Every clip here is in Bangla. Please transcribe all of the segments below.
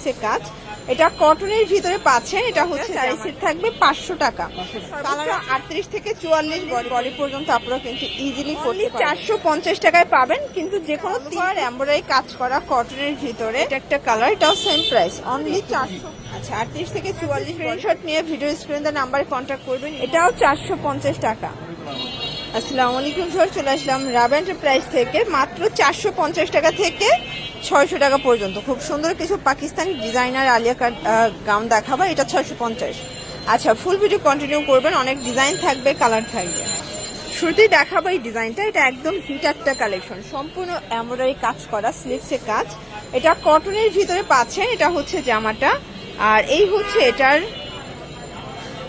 স্লিপসে কাজ। এটা কটনের ভিতরে পাচ্ছেন এটা হচ্ছে শাড়ি সেট থাকবে পাঁচশো টাকা। আটত্রিশ থেকে চুয়াল্লিশ বডি পর্যন্ত আপনারা কিন্তু ইজিলি করতে চারশো পঞ্চাশ টাকায় পাবেন কিন্তু যে কোনো তিনবার এম্বয়ডারি কাজ করা কটনের ভিতরে। এটা একটা কালার এটাও সেম প্রাইস অনলি চারশো আচ্ছা আটত্রিশ থেকে চুয়াল্লিশ স্ক্রিনশট নিয়ে ভিডিও স্ক্রিনে নাম্বারে কন্ট্যাক্ট করবেন। এটাও চারশো পঞ্চাশ টাকা। আসসালামু আলাইকুম স্যার, চলে আসলাম রাব এন্টারপ্রাইজ থেকে মাত্র চারশো পঞ্চাশ টাকা থেকে ছয়শো টাকা পর্যন্ত। খুব সুন্দর কিছু Pakistani designer Alia cut gown দেখাবো, এটা ছয়শো পঞ্চাশ। আচ্ছা ফুল ভিডিও কন্টিনিউ করবেন, অনেক ডিজাইন থাকবে কালার থাকবে। শুরুতেই দেখাবো এই ডিজাইনটা এটা একদম হিট একটা কালেকশন সম্পূর্ণ এমব্রয়ডারি কাজ করা স্লিভসে কাজ। এটা কটনের ভিতরে পাচ্ছেন, এটা হচ্ছে জামাটা। আর এই হচ্ছে এটার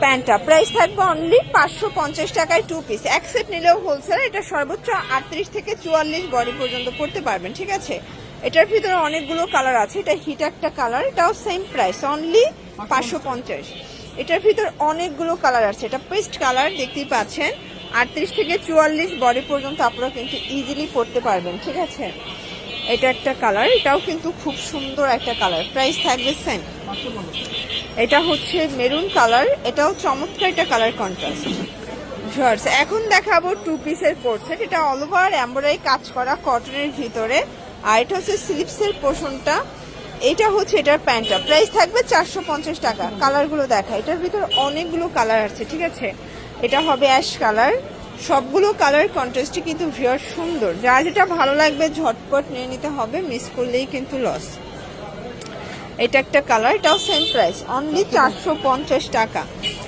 প্যান্টটা। প্রাইস থাকবে অনলি পাঁচশো পঞ্চাশ টাকায় টু পিস এক সেট নিলেও হোলসেল এটা সর্বোচ্চ আটত্রিশ থেকে চুয়াল্লিশ বডি পর্যন্ত করতে পারবেন, ঠিক আছে? এটার ভিতরে অনেকগুলো কালার আছে, এটা হিট একটা কালার এটাও সেম প্রাইস অনলি পাঁচশো পঞ্চাশ। এটার ভিতর অনেকগুলো কালার আছে, এটা পেস্ট কালার দেখতেই পাচ্ছেন। আটত্রিশ থেকে চুয়াল্লিশ বডি পর্যন্ত আপনারা কিন্তু ইজিলি পড়তে পারবেন, ঠিক আছে? এটা একটা কালার এটাও কিন্তু খুব সুন্দর একটা কালার প্রাইস থাকবে সেম এটা হচ্ছে মেরুন কালার, এটাও চমৎকার একটা কালার কন্ট্রাস্ট জর্জ এখন দেখাবো টু পিসের কোর্সেট এটা অল ওভার এমব্রয়ডারি কাজ করা কটনের ভিতরে, আর এটা হচ্ছে স্লিপসের পোষণটা। এটা হচ্ছে এটার প্যান্টটা প্রাইস থাকবে চারশো পঞ্চাশ টাকা। কালারগুলো দেখা, এটার ভিতরে অনেকগুলো কালার আছে, ঠিক আছে? এটা হবে অ্যাশ কালার, সবগুলো কালার কন্ট্রাস্টই কিন্তু ভিউয়ার সুন্দর। যা যেটা ভালো লাগবে, ঝটপট নিয়ে নিতে হবে মিস করলেই কিন্তু লস এটা একটা কালার এটাও সেম প্রাইস অনলি চারশো পঞ্চাশ টাকা।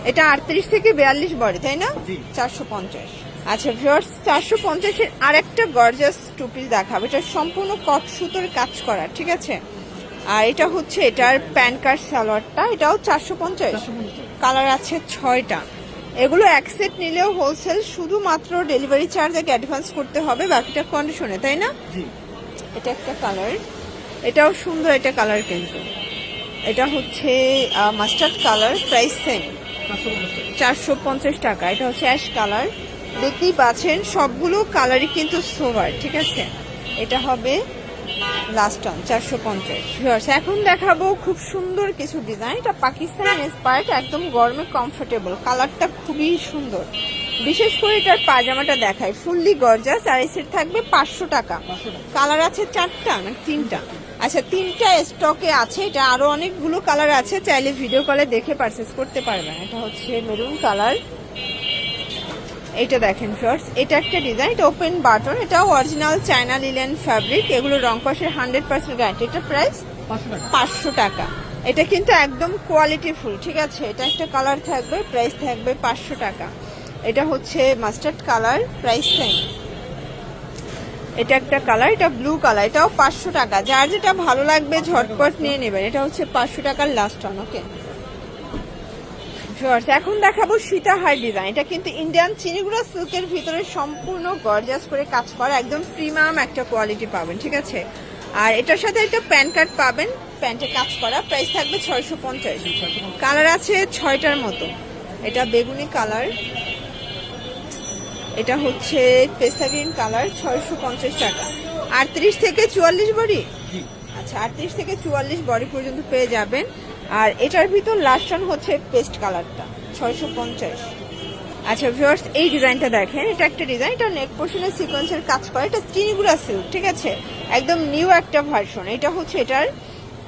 এটা আটত্রিশ থেকে বিয়াল্লিশ বডি তাই না? চারশো পঞ্চাশ। আচ্ছা ভিউয়ার্স চারশো পঞ্চাশের আর একটা গর্জাস টু পিস দেখাবো। এটা সম্পূর্ণ কট সুতোর কাজ করা ঠিক আছে? আর এটা হচ্ছে এটার প্যান কার্ড সালোয়ারটা এটাও চারশো পঞ্চাশ। কালার আছে ছয়টা। এগুলো এক সেট নিলেও হোলসেল শুধুমাত্র ডেলিভারি চার্জ আগে অ্যাডভান্স করতে হবে বাকিটা কন্ডিশনে তাই না? এটা একটা কালার এটাও সুন্দর একটা কালার কিন্তু। এটা হচ্ছে মাস্টার্ড কালার প্রাইস সেম চারশো পঞ্চাশ টাকা। এটা হচ্ছে অ্যাশ কালার দেখতেই পাচ্ছেন, সবগুলো কালারই কিন্তু সোভার ঠিক আছে? এটা হবে লাস্ট অন চারশো পঞ্চাশ। এখন দেখাবো খুব সুন্দর কিছু ডিজাইন এটা পাকিস্তানি ইন্সপায়ার্ড একদম গরমে কমফোর্টেবল কালারটা খুবই সুন্দর। বিশেষ করে এটার পাজামাটা দেখায় ফুললি গর্জাস আর এই সেট থাকবে পাঁচশো টাকা। কালার আছে চারটা না তিনটা? আচ্ছা তিনটা স্টকে আছে। এটা আরও অনেকগুলো কালার আছে। চাইলে ভিডিও কলে দেখে পারচেস করতে পারবেন। এটা হচ্ছে মেরুন কালার এটা দেখেন শর্টস এটা একটা ডিজাইন এটা ওপেন বাটন এটাও অরিজিনাল চায়না লিলেন ফ্যাব্রিক এগুলো রং কষের হান্ড্রেড পার্সেন্ট গ্যারান্টি এটা প্রাইস পাঁচশো টাকা। এটা কিন্তু একদম কোয়ালিটি ফুল ঠিক আছে? এটা একটা কালার থাকবে প্রাইস থাকবে পাঁচশো টাকা। এটা হচ্ছে মাস্টার্ড কালার প্রাইস সেম। এটা একটা কালার, এটা ব্লু কালার, এটাও পাঁচশো টাকা। যার যেটা ভালো লাগবে ঝটপট নিয়ে নেবেন। এটা হচ্ছে পাঁচশো টাকার লাস্ট অন ওকে এখন দেখাবো সীতাহার ডিজাইন এটা কিন্তু ইন্ডিয়ান চিনিগুড়া সিল্কের ভিতরে সম্পূর্ণ গর্জাস করে কাজ করা, একদম প্রিমিয়াম একটা কোয়ালিটি পাবেন, ঠিক আছে? আর এটার সাথে একটা প্যান কার্ড পাবেন, প্যান্টে কাজ করা। প্রাইস থাকবে ছয়শো পঞ্চাশ। কালার আছে ছয়টার মতো। এটা বেগুনি কালার এটা হচ্ছে পেস্তা গ্রিন কালার ছয়শো পঞ্চাশ টাকা। আটত্রিশ থেকে চুয়াল্লিশ বডি? আচ্ছা আটত্রিশ থেকে চুয়াল্লিশ বডি পর্যন্ত পেয়ে যাবেন। আর এটার ভিতর লাস্ট অন হচ্ছে পেস্ট কালারটা ছয়শো পঞ্চাশ। আচ্ছা ভিউয়ার্স এই ডিজাইনটা দেখেন এটা একটা ডিজাইন এটা নেক পোর্শনের সিকোয়েন্সের কাজ করে এটা চিনিগুড়া সিল্ক ঠিক আছে? একদম নিউ একটা ভার্সন এটা হচ্ছে এটার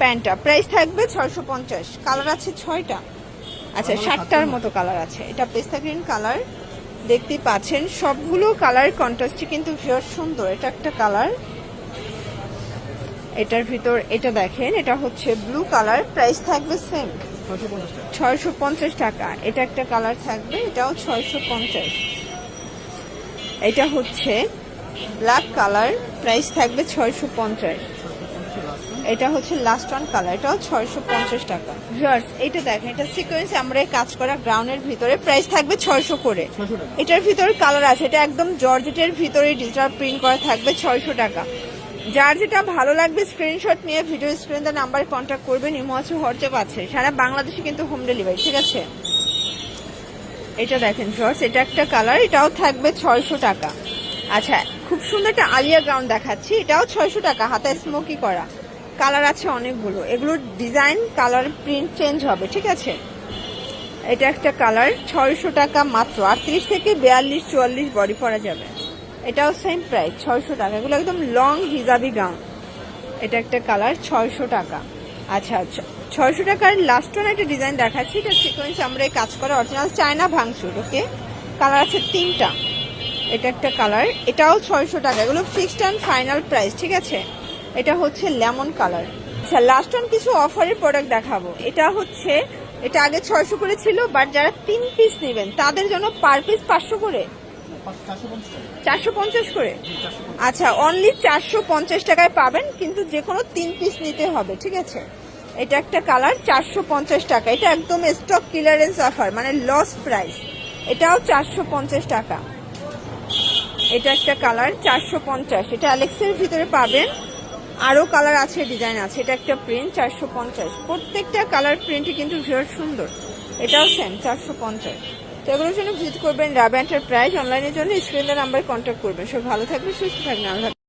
প্যান্টটা। প্রাইস থাকবে ছয়শো পঞ্চাশ কালার আছে ছয়টা। আচ্ছা ষাটটার মতো কালার আছে। এটা পেস্তা গ্রিন কালার দেখতেই পাচ্ছেন, সবগুলো কালার কন্ট্রাস্টই কিন্তু ভিউয়ার সুন্দর। এটা একটা কালার এটার ভিতর এটা দেখেন, এটা হচ্ছে ব্লু কালার প্রাইস থাকবে সেম ছয়শো পঞ্চাশ টাকা। এটা একটা কালার থাকবে, এটাও ছয়শো পঞ্চাশ। এটা হচ্ছে ব্ল্যাক কালার প্রাইস থাকবে ছয়শো পঞ্চাশ। এটা হচ্ছে লাস্ট ওয়ান কালার এটাও ছয়শো পঞ্চাশ টাকা। ভিউয়ার্স এটা দেখেন এটা সিকোয়েন্স আমরা এই কাজ করা গ্রাউন্ডের ভিতরে প্রাইস থাকবে ছয়শো করে। এটার ভিতরে কালার আছে এটা একদম জর্জেটের ভিতরে ডিজিটাল প্রিন্ট করা থাকবে ছয়শো টাকা। যার যেটা ভালো লাগবে স্ক্রিনশট নিয়ে ভিডিও স্ক্রিনে নাম্বার কন্ট্যাক্ট করবেন ইমো আছে হোয়াটসঅ্যাপ আছে। সারা বাংলাদেশে কিন্তু হোম ডেলিভারি ঠিক আছে? এটা দেখেন শর্টস এটা একটা কালার এটাও থাকবে ছয়শো টাকা। আচ্ছা খুব সুন্দর একটা আলিয়া গাউন দেখাচ্ছি এটাও ছয়শো টাকা হাতে স্মোকি করা। কালার আছে অনেকগুলো। এগুলোর ডিজাইন, কালার প্রিন্ট চেঞ্জ হবে, ঠিক আছে? এটা একটা কালার, ছয়শো টাকা মাত্র। আটত্রিশ থেকে বিয়াল্লিশ, চুয়াল্লিশ বডি পরা যাবে। এটাও সেম প্রাইস ছয়শো টাকা। এগুলো একদম লং হিজাবি গাউন এটা একটা কালার, ছয়শো টাকা। আচ্ছা আচ্ছা ছয়শো টাকার লাস্ট ওয়ান একটা ডিজাইন দেখাচ্ছি। এটা সিকোয়েন্স আমরা এই কাজ করা অরিজিনাল চায়না ভাঙচুর ওকে কালার আছে তিনটা। এটা একটা কালার, এটাও ছয়শো টাকা। এগুলো ফিক্সড অ্যান্ড ফাইনাল প্রাইস ঠিক আছে? এটা হচ্ছে লেমন কালার। আচ্ছা লাস্ট ওয়ান কিছু অফারের প্রোডাক্ট দেখাবো। এটা হচ্ছে, এটা আগে ছয়শো করে ছিল বাট যারা তিন পিস নেবেন, তাদের জন্য পার পিস পাঁচশো করে। চারশো পঞ্চাশ করে? আচ্ছা অনলি চারশো পঞ্চাশ টাকায় পাবেন, কিন্তু যে কোনো তিন পিস নিতে হবে, ঠিক আছে? এটা একটা কালার, চারশো পঞ্চাশ টাকা। এটা একদম স্টক ক্লিয়ারেন্স অফার মানে লস প্রাইস এটাও চারশো পঞ্চাশ টাকা। এটা একটা কালার, চারশো পঞ্চাশ। এটা অ্যালেক্সের ভিতরে পাবেন। আরও কালার আছে ডিজাইন আছে। এটা একটা প্রিন্ট চারশো পঞ্চাশ। প্রত্যেকটা কালার প্রিন্টই কিন্তু ভীষণ সুন্দর। এটাও সেম চারশো পঞ্চাশ। তো এগুলোর জন্য ভিজিট করবেন রাব এন্টারপ্রাইজ অনলাইনের জন্য স্ক্রিনের নাম্বারে কন্ট্যাক্ট করবেন। সব ভালো থাকবে সুস্থ থাকবেন।